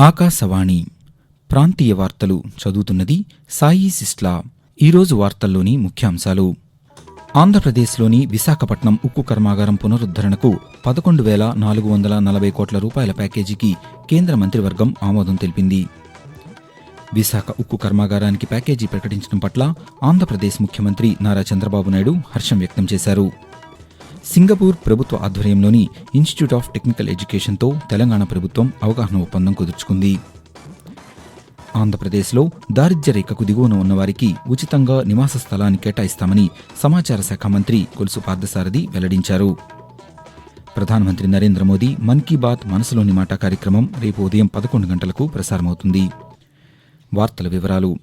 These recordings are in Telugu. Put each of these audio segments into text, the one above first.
ఆకాశవాణి ప్రాంతీయ వార్తలు చదువుతున్నది సాయి సిస్లా. ఈరోజు వార్తల్లోని ముఖ్యాంశాలు. ఆంధ్రప్రదేశ్లోని విశాఖపట్నం ఉక్కు కర్మాగారం పునరుద్ధరణకు పదకొండు వేల నాలుగు వందల నలభై కోట్ల రూపాయల ప్యాకేజీకి కేంద్ర మంత్రివర్గం ఆమోదం తెలిపింది. విశాఖ ఉక్కు కర్మాగారానికి ప్యాకేజీ ప్రకటించడం పట్ల ఆంధ్రప్రదేశ్ ముఖ్యమంత్రి నారా చంద్రబాబు నాయుడు హర్షం వ్యక్తం చేశారు. సింగపూర్ ప్రభుత్వ ఆధ్వర్యంలోని ఇన్స్టిట్యూట్ ఆఫ్ టెక్నికల్ ఎడ్యుకేషన్తో తెలంగాణ ప్రభుత్వం అవగాహన ఒప్పందం కుదుర్చుకుంది. ఆంధ్రప్రదేశ్లో దారిద్ర్య రేఖకు దిగువన ఉన్నవారికి ఉచితంగా నివాస స్థలాన్ని కేటాయిస్తామని సమాచార శాఖ మంత్రి కొలుసు పార్థసారథి వెల్లడించారు. ప్రధానమంత్రి నరేంద్ర మోదీ మన్ కీ బాత్ మనసులోని మాట కార్యక్రమం రేపు ఉదయం పదకొండు గంటలకు ప్రసారమవుతుంది. వార్తల వివరాలు.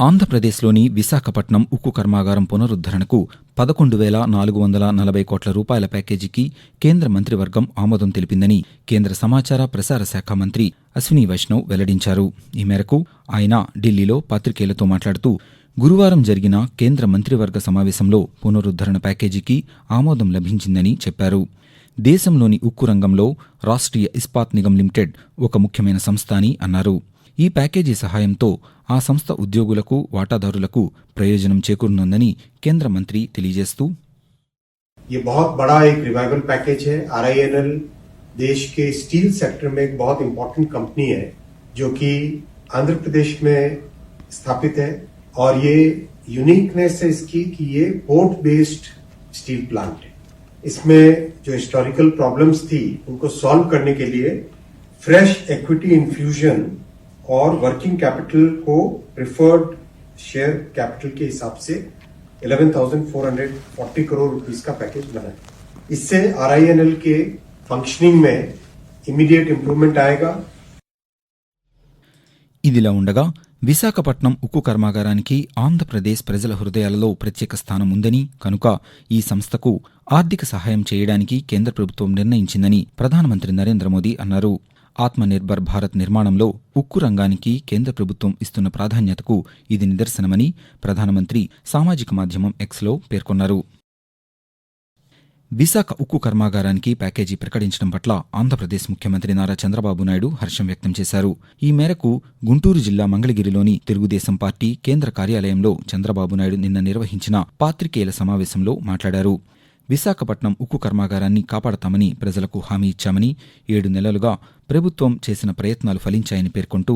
ఆంధ్రప్రదేశ్లోని విశాఖపట్నం ఉక్కు కర్మాగారం పునరుద్ధరణకు పదకొండు వేల నాలుగు వందల నలభై కోట్ల రూపాయల ప్యాకేజీకి కేంద్ర మంత్రివర్గం ఆమోదం తెలిపిందని కేంద్ర సమాచార ప్రసార శాఖ మంత్రి అశ్విని వైష్ణవ్ వెల్లడించారు. ఈ మేరకు ఆయన ఢిల్లీలో పాత్రికేయులతో మాట్లాడుతూ గురువారం జరిగిన కేంద్ర మంత్రివర్గ సమావేశంలో పునరుద్ధరణ ప్యాకేజీకి ఆమోదం లభించిందని చెప్పారు. దేశంలోని ఉక్కు రంగంలో రాష్ట్రీయ ఇస్పాత్ నిగమ్ లిమిటెడ్ ఒక ముఖ్యమైన సంస్థ అని అన్నారు. ఈ ప్యాకేజీ సహాయంతో ఆ సంస్థ ఉద్యోగులకు వాటాదారులకు ప్రయోజనం చేకూరనుందని కేంద్ర మంత్రి తెలియజేస్తూ ये बहुत बड़ा एक रिवाइवल पैकेज है आर देश के स्टील सेक्टर में एक बहुत इंपॉर्टेंट कंपनी है जो कि आंध्र प्रदेश में स्थापित है और ये यूनिकनेस है इसकी कि ये पोर्ट बेस्ड स्टील प्लांट है इसमें जो हिस्टोरिकल प्रॉब्लम्स थी उनको सॉल्व करने के लिए फ्रेश इक्विटी इन्फ्यूजन और वर्किंग कैपिटल को प्रिफर्ड शेयर कैपिटल के हिसाब से 11,440 करोड़ रुपीस का पैकेज बना है इससे आर के फंक्शनिंग में इमीडिएट इंप्रूवमेंट आएगा ఇదిలా ఉండగా విశాఖపట్నం ఉక్కు కర్మాగారానికి ఆంధ్రప్రదేశ్ ప్రజల హృదయాలలో ప్రత్యేక స్థానం ఉందని కనుక ఈ సంస్థకు ఆర్థిక సహాయం చేయడానికి కేంద్ర ప్రభుత్వం నిర్ణయించిందని ప్రధానమంత్రి నరేంద్ర మోదీ అన్నారు ఆత్మనిర్భర్ భారత్ నిర్మాణంలో ఉక్కు రంగానికి కేంద్ర ప్రభుత్వం ఇస్తున్న ప్రాధాన్యతకు ఇది నిదర్శనమని ప్రధానమంత్రి సామాజిక మాధ్యమం ఎక్స్లో పేర్కొన్నారు. విశాఖ ఉక్కు కర్మాగారానికి ప్యాకేజీ ప్రకటించడం పట్ల ఆంధ్రప్రదేశ్ ముఖ్యమంత్రి నారా చంద్రబాబు నాయుడు హర్షం వ్యక్తం చేశారు. ఈ మేరకు గుంటూరు జిల్లా మంగళగిరిలోని తెలుగుదేశం పార్టీ కేంద్ర కార్యాలయంలో చంద్రబాబు నాయుడు నిన్న నిర్వహించిన పాత్రికేయుల సమావేశంలో మాట్లాడారు. విశాఖపట్నం ఉక్కు కర్మాగారాన్ని కాపాడతామని ప్రజలకు హామీ ఇచ్చామని ఏడు నెలలుగా ప్రభుత్వం చేసిన ప్రయత్నాలు ఫలించాయని పేర్కొంటూ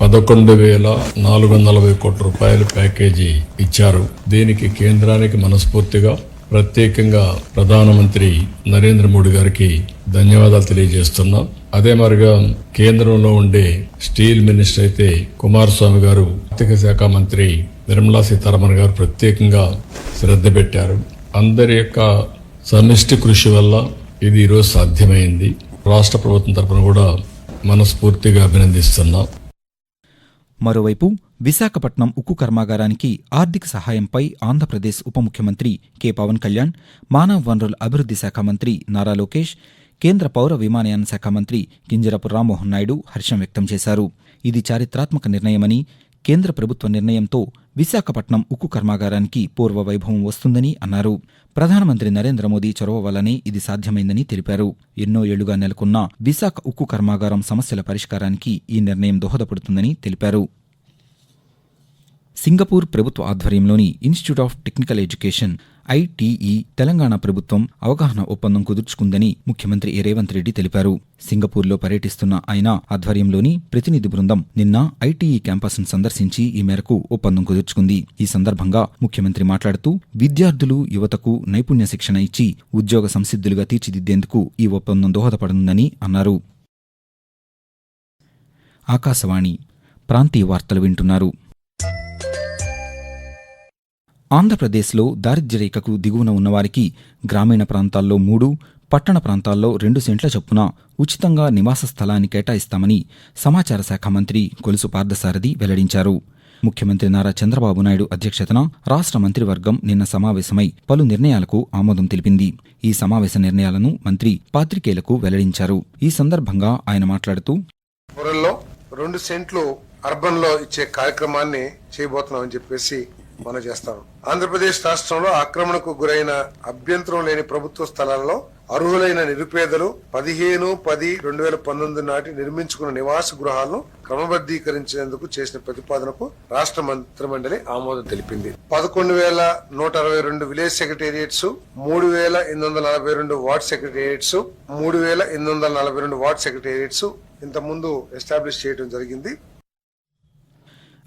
పదకొండు వేల నాలుగు వందల నలభై కోట్ల రూపాయల ప్యాకేజీ ఇచ్చారు. దీనికి కేంద్రానికి మనస్ఫూర్తిగా ప్రత్యేకంగా ప్రధానమంత్రి నరేంద్ర మోడీ గారికి ధన్యవాదాలు తెలియజేస్తున్నాం. అదే మరిగా కేంద్రంలో ఉండే స్టీల్ మినిస్టర్ అయితే కుమారస్వామి గారు ఆర్థిక శాఖ మంత్రి నిర్మలా సీతారామన్ గారు ప్రత్యేకంగా శ్రద్ధ పెట్టారు. అందరి యొక్క సమిష్టి కృషి వల్ల ఇది ఈరోజు సాధ్యమైంది. రాష్ట్ర ప్రభుత్వం తరఫున కూడా మనస్ఫూర్తిగా అభినందిస్తున్నాం. మరోవైపు విశాఖపట్నం ఉక్కు కర్మాగారానికి ఆర్థిక సహాయంపై ఆంధ్రప్రదేశ్ ఉప ముఖ్యమంత్రి కె. పవన్ కళ్యాణ్ మానవ వనరుల అభివృద్ధి శాఖ మంత్రి నారా లోకేష్ కేంద్ర పౌర విమానయాన శాఖ మంత్రి కింజరపు రామ్మోహన్ నాయుడు హర్షం వ్యక్తం చేశారు. ఇది చారిత్రాత్మక నిర్ణయమని కేంద్ర ప్రభుత్వ నిర్ణయంతో విశాఖపట్నం ఉక్కు కర్మాగారానికి పూర్వ వైభవం వస్తుందని అన్నారు. ప్రధానమంత్రి నరేంద్ర మోదీ చొరవ వల్లనే ఇది సాధ్యమైందని తెలిపారు. ఎన్నో ఏళ్ళుగా నెలకొన్న విశాఖ ఉక్కు కర్మాగారం సమస్యల పరిష్కారానికి ఈ నిర్ణయం దోహదపడుతుందని తెలిపారు. సింగపూర్ ప్రభుత్వ ఆధ్వర్యంలోని institute of technical education ITE Telangana ప్రభుత్వం అవగాహన ఒప్పందం కుదుర్చుకుందని ముఖ్యమంత్రి రేవంత్ రెడ్డి తెలిపారు. సింగపూర్లో పర్యటిస్తున్న ఆయన ఆధ్వర్యంలోని ప్రతినిధి బృందం నిన్న ఐటీఈ క్యాంపస్ను సందర్శించి ఈ మేరకు ఒప్పందం కుదుర్చుకుంది. ఈ సందర్భంగా ముఖ్యమంత్రి మాట్లాడుతూ విద్యార్థులు యువతకు నైపుణ్య శిక్షణ ఇచ్చి ఉద్యోగ సంసిద్ధులుగా తీర్చిదిద్దేందుకు ఈ ఒప్పందం దోహదపడనుందని అన్నారు. ఆకాశవాణి ప్రాంతీయ వార్తలు వింటున్నారు. ఆంధ్రప్రదేశ్లో దారిద్ర్యరేఖకు దిగువన ఉన్నవారికి గ్రామీణ ప్రాంతాల్లో మూడు పట్టణ ప్రాంతాల్లో రెండు సెంట్ల చొప్పున ఉచితంగా నివాస స్థలాన్ని కేటాయిస్తామని సమాచార శాఖ మంత్రి కొలుసు పార్థసారథి వెల్లడించారు. ముఖ్యమంత్రి నారా చంద్రబాబు నాయుడు అధ్యక్షతన రాష్ట్ర మంత్రివర్గం నిన్న సమావేశమై పలు నిర్ణయాలకు ఆమోదం తెలిపింది. ఈ సమావేశ నిర్ణయాలను మంత్రి పాత్రికేయులకు వెల్లడించారు. ఈ సందర్భంగా ఆయన మాట్లాడుతూ రెండు సెంట్లు అర్బన్లో ఇచ్చే కార్యక్రమాన్ని చేయబోతున్నామని చెప్పేసి మనం చేస్తాం. ఆంధ్రప్రదేశ్ రాష్ట్రంలో ఆక్రమణకు గురైన అభ్యంతరం లేని ప్రభుత్వ స్థలాల్లో అర్హులైన నిరుపేదలు పదిహేను పది రెండు వేల పంతొమ్మిది నాటి నిర్మించుకున్న నివాస గృహాలను క్రమబద్ధీకరించేందుకు చేసిన ప్రతిపాదనకు రాష్ట్ర మంత్రిమండలి ఆమోదం తెలిపింది. పదకొండు వేల నూట అరవై రెండు విలేజ్ సెక్రటేరియట్స్ మూడు వేల ఎనిమిది వందల నలభై రెండు వార్డ్ సెక్రటేరియట్స్ మూడు వేల ఎనిమిది వందల నలభై రెండు వార్డ్ సెక్రటేరియట్స్ ఇంత ముందు ఎస్టాబ్లిష్ చేయడం జరిగింది.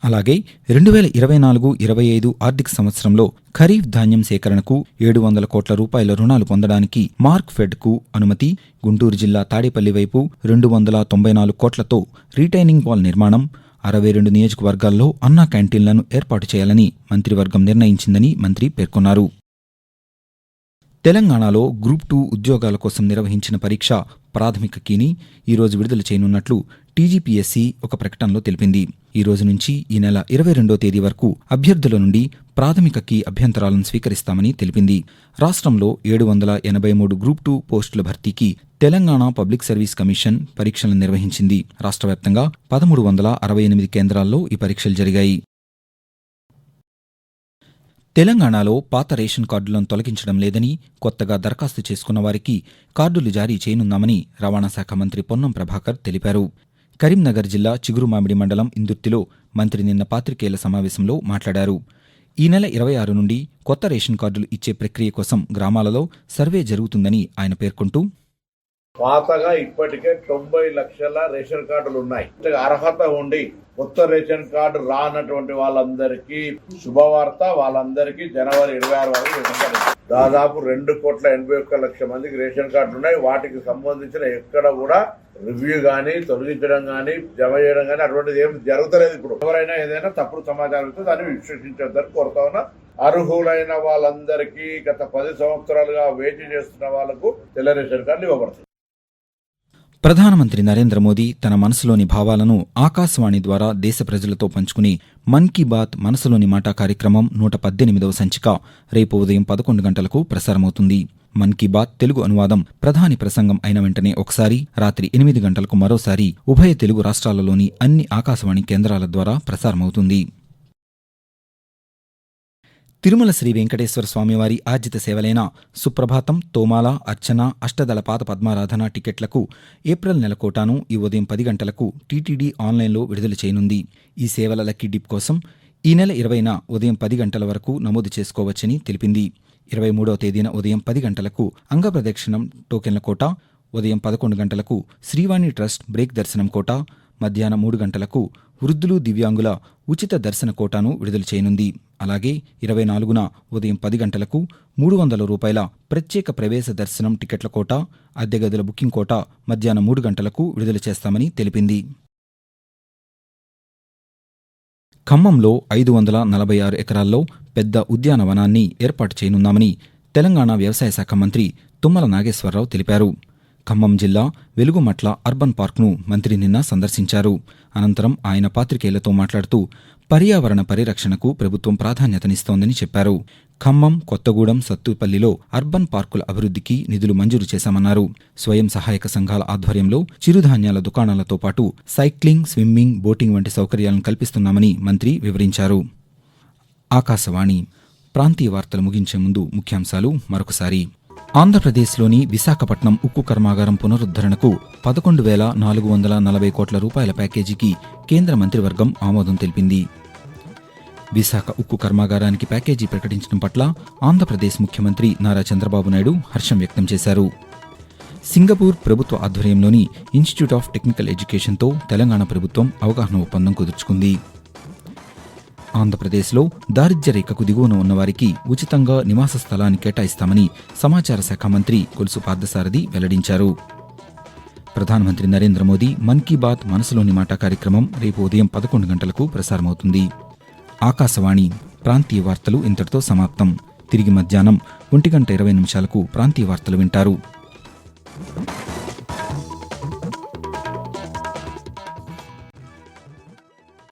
అలాగే రెండు వేల ఇరవై నాలుగు ఇరవై ఐదు ఆర్థిక సంవత్సరంలో ఖరీఫ్ ధాన్యం సేకరణకు ఏడు వందల కోట్ల రూపాయల రుణాలు పొందడానికి మార్క్ ఫెడ్కు అనుమతి. గుంటూరు జిల్లా తాడేపల్లి వైపు రెండు వందల తొంభై నాలుగు కోట్లతో రీటైనింగ్ వాల్ నిర్మాణం. అరవై రెండు నియోజకవర్గాల్లో అన్నా క్యాంటీన్లను ఏర్పాటు చేయాలని మంత్రివర్గం నిర్ణయించిందని మంత్రి పేర్కొన్నారు. తెలంగాణలో గ్రూప్ టూ ఉద్యోగాల కోసం నిర్వహించిన పరీక్ష ప్రాథమిక కీని ఈరోజు విడుదల చేయనున్నట్లు టీజీపీఎస్సీ ఒక ప్రకటనలో తెలిపింది. ఈ రోజు నుంచి ఈ నెల ఇరవై రెండో తేదీ వరకు అభ్యర్థుల నుండి ప్రాథమిక కీ అభ్యంతరాలను స్వీకరిస్తామని తెలిపింది. రాష్ట్రంలో ఏడు వందల ఎనభై మూడు గ్రూప్ టూ పోస్టుల భర్తీకి తెలంగాణ పబ్లిక్ సర్వీస్ కమిషన్ పరీక్షలను నిర్వహించింది. రాష్ట్ర వ్యాప్తంగా పదమూడు వందల అరవై ఎనిమిది కేంద్రాల్లో ఈ పరీక్షలు జరిగాయి. తెలంగాణలో పాత రేషన్ కార్డులను తొలగించడం లేదని కొత్తగా దరఖాస్తు చేసుకున్న వారికి కార్డులు జారీ చేయనున్నామని రవాణా శాఖ మంత్రి పొన్నం ప్రభాకర్ తెలిపారు. కరీంనగర్ జిల్లా చిగురుమామిడి మండలం ఇందుర్తిలో మంత్రి నిన్న పాత్రికేయుల సమావేశంలో మాట్లాడారు. ఈ నెల ఇరవై ఆరు నుండి కొత్త రేషన్ కార్డులు ఇచ్చే ప్రక్రియ కోసం గ్రామాలలో సర్వే జరుగుతుందని ఆయన పేర్కొంటూ పాతగా ఇప్పటికే తొంభై లక్షల రేషన్ కార్డులు ఉన్నాయి. అర్హత ఉండి కొత్త రేషన్ కార్డు రానటువంటి వాళ్ళందరికీ శుభవార్త వాళ్ళందరికీ జనవరి ఇరవై ఆరు వరకు దాదాపు రెండు కోట్ల ఎనభై ఒక్క లక్ష మందికి రేషన్ కార్డులు ఉన్నాయి. వాటికి సంబంధించిన ఎక్కడ కూడా రివ్యూ కానీ తొలగించడం కానీ జమ చేయడం కానీ అటువంటిది ఏం జరుగుతలేదు ఇప్పుడు. ఎవరైనా ఏదైనా తప్పుడు సమాచారం ఇస్తే దాన్ని విశ్లేషించొద్దని కోరుతా ఉన్నా. అర్హులైన వాళ్ళందరికీ గత పది సంవత్సరాలుగా వేచి చేస్తున్న వాళ్ళకు తెల్ల రేషన్ కార్డులు ప్రధానమంత్రి నరేంద్ర మోదీ తన మనసులోని భావాలను ఆకాశవాణి ద్వారా దేశ ప్రజలతో పంచుకుని మన్ కీ బాత్ మనసులోని మాట కార్యక్రమం నూట పద్దెనిమిదవ సంచిక రేపు ఉదయం పదకొండు గంటలకు ప్రసారమవుతుంది. మన్ కీ బాత్ తెలుగు అనువాదం ప్రధాని ప్రసంగం అయిన వెంటనే ఒకసారి రాత్రి ఎనిమిది గంటలకు మరోసారి ఉభయ తెలుగు రాష్ట్రాలలోని అన్ని ఆకాశవాణి కేంద్రాల ద్వారా ప్రసారమవుతుంది. తిరుమల శ్రీ వెంకటేశ్వర స్వామివారి ఆర్జిత సేవలైన? సుప్రభాతం తోమాల అర్చన అష్టదళ పాత పద్మారాధన టికెట్లకు ఏప్రిల్ నెల కోటాను ఈ ఉదయం పది గంటలకు టీటీడీ ఆన్లైన్లో విడుదల చేయనుంది. ఈ సేవల లక్కీ డిప్ కోసం ఈ నెల ఇరవైన ఉదయం పది గంటల వరకు నమోదు చేసుకోవచ్చని తెలిపింది. ఇరవై మూడవ తేదీన ఉదయం పది గంటలకు అంగప్రదక్షిణం టోకెన్ల కోట ఉదయం పదకొండు గంటలకు శ్రీవాణి ట్రస్ట్ బ్రేక్ దర్శనం కోట మధ్యాహ్నం మూడు గంటలకు వృద్ధులు దివ్యాంగుల ఉచిత దర్శన కోటాను విడుదల చేయనుంది. అలాగే ఇరవై నాలుగున ఉదయం పది గంటలకు మూడు వందల రూపాయల ప్రత్యేక ప్రవేశ దర్శనం టికెట్ల కోట అద్దె గదుల బుకింగ్ కోట మధ్యాహ్నం మూడు గంటలకు విడుదల చేస్తామని తెలిపింది. ఖమ్మంలో ఐదు వందల నలభై ఆరు ఎకరాల్లో పెద్ద ఉద్యానవనాన్ని ఏర్పాటు చేయనున్నామని తెలంగాణ వ్యవసాయ శాఖ మంత్రి తుమ్మల నాగేశ్వరరావు తెలిపారు. ఖమ్మం జిల్లా వెలుగుమట్ల అర్బన్ పార్క్ను మంత్రి నిన్న సందర్శించారు. అనంతరం ఆయన పాత్రికేయులతో మాట్లాడుతూ పర్యావరణ పరిరక్షణకు ప్రభుత్వం ప్రాధాన్యతనిస్తోందని చెప్పారు. ఖమ్మం కొత్తగూడెం సత్తుపల్లిలో అర్బన్ పార్కుల అభివృద్ధికి నిధులు మంజూరు చేశామన్నారు. స్వయం సహాయక సంఘాల ఆధ్వర్యంలో చిరుధాన్యాల దుకాణాలతో పాటు సైక్లింగ్ స్విమ్మింగ్ బోటింగ్ వంటి సౌకర్యాలను కల్పిస్తున్నామని మంత్రి వివరించారు. ఆకాశవాణి ప్రాంతీయ వార్తలు ముగించే ముందు ముఖ్యాంశాలు మరొకసారి. ఆంధ్రప్రదేశ్లోని విశాఖపట్నం ఉక్కు కర్మాగారం పునరుద్ధరణకు పదకొండు వేల నాలుగు వందల నలభై కోట్ల రూపాయల ప్యాకేజీకి కేంద్ర మంత్రివర్గం ఆమోదం తెలిపింది. విశాఖ ఉక్కు కర్మాగారానికి ప్యాకేజీ ప్రకటించడం పట్ల ఆంధ్రప్రదేశ్ ముఖ్యమంత్రి నారా చంద్రబాబు నాయుడు హర్షం వ్యక్తం చేశారు. సింగపూర్ ప్రభుత్వ ఆధ్వర్యంలోని ఇన్స్టిట్యూట్ ఆఫ్ టెక్నికల్ ఎడ్యుకేషన్తో తెలంగాణ ప్రభుత్వం అవగాహన ఒప్పందం కుదుర్చుకుంది. ఆంధ్రప్రదేశ్లో దారిద్ర్య రేఖకు దిగువన ఉన్నవారికి ఉచితంగా నివాస స్థలాన్ని కేటాయిస్తామని సమాచార శాఖ మంత్రి కొలుసు పార్థసారథి వెల్లడించారు. ప్రధానమంత్రి నరేంద్ర మోదీ మన్ కీ బాత్ మనసులోని మాట కార్యక్రమం రేపు ఉదయం పదకొండు గంటలకు ప్రసారమవుతుంది. ఆకాశవాణి ప్రాంతీయ వార్తలు ఇంతటితో సమాప్తం. తిరిగి మధ్యాహ్నం ఒంటి గంట ఇరవై నిమిషాలకు ప్రాంతీయ వార్తలు వింటారు.